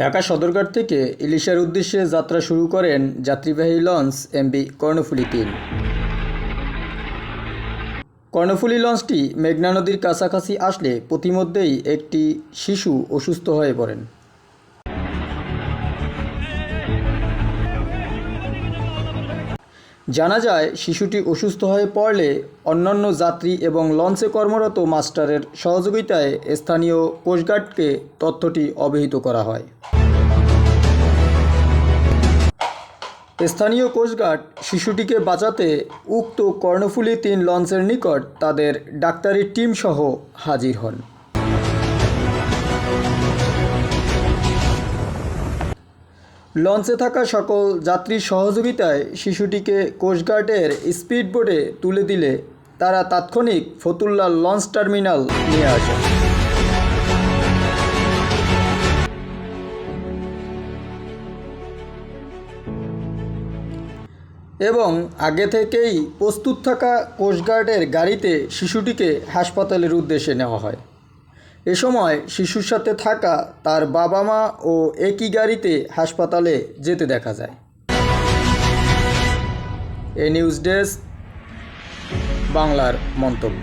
ঢাকা সদরঘাট থেকে ইলিশার উদ্দেশ্যে যাত্রা শুরু করেন যাত্রীবাহী লঞ্চ এমবি কর্ণফুলি তিন। কর্ণফুলি লঞ্চটি মেঘনা নদীর কাছাকাছি আসলে প্রতিমধ্যেই একটি শিশু অসুস্থ হয়ে পড়েন। জানা যায়, শিশুটি অসুস্থ হয়ে পড়লে অন্যান্য যাত্রী এবং লঞ্চে কর্মরত মাস্টারের সহযোগিতায় স্থানীয় কোস্টগার্ডকে তথ্যটি অবহিত করা হয়। স্থানীয় কোস্টগার্ড শিশুটিকে বাঁচাতে উক্ত কর্ণফুলী তিন লঞ্চের নিকট তাদের ডাক্তারি টিম সহ হাজির হন। লঞ্চে থাকা সকল যাত্রীর সহযোগিতায় শিশুটিকে কোস্টগার্ডের স্পিড বোটে তুলে দিলে তারা তাৎক্ষণিক ফতুল্লা লঞ্চ টার্মিনাল নিয়ে আসে। এবং আগে থেকেই প্রস্তুত থাকা কোস্টগার্ডের গাড়িতে শিশুটিকে হাসপাতালের উদ্দেশ্যে নেওয়া হয়। এ সময় শিশুর সাথে থাকা তার বাবা মা ও একই গাড়িতে হাসপাতালে যেতে দেখা যায়। এ নিউজ ডেস্ক, বাংলার মন্তব্য।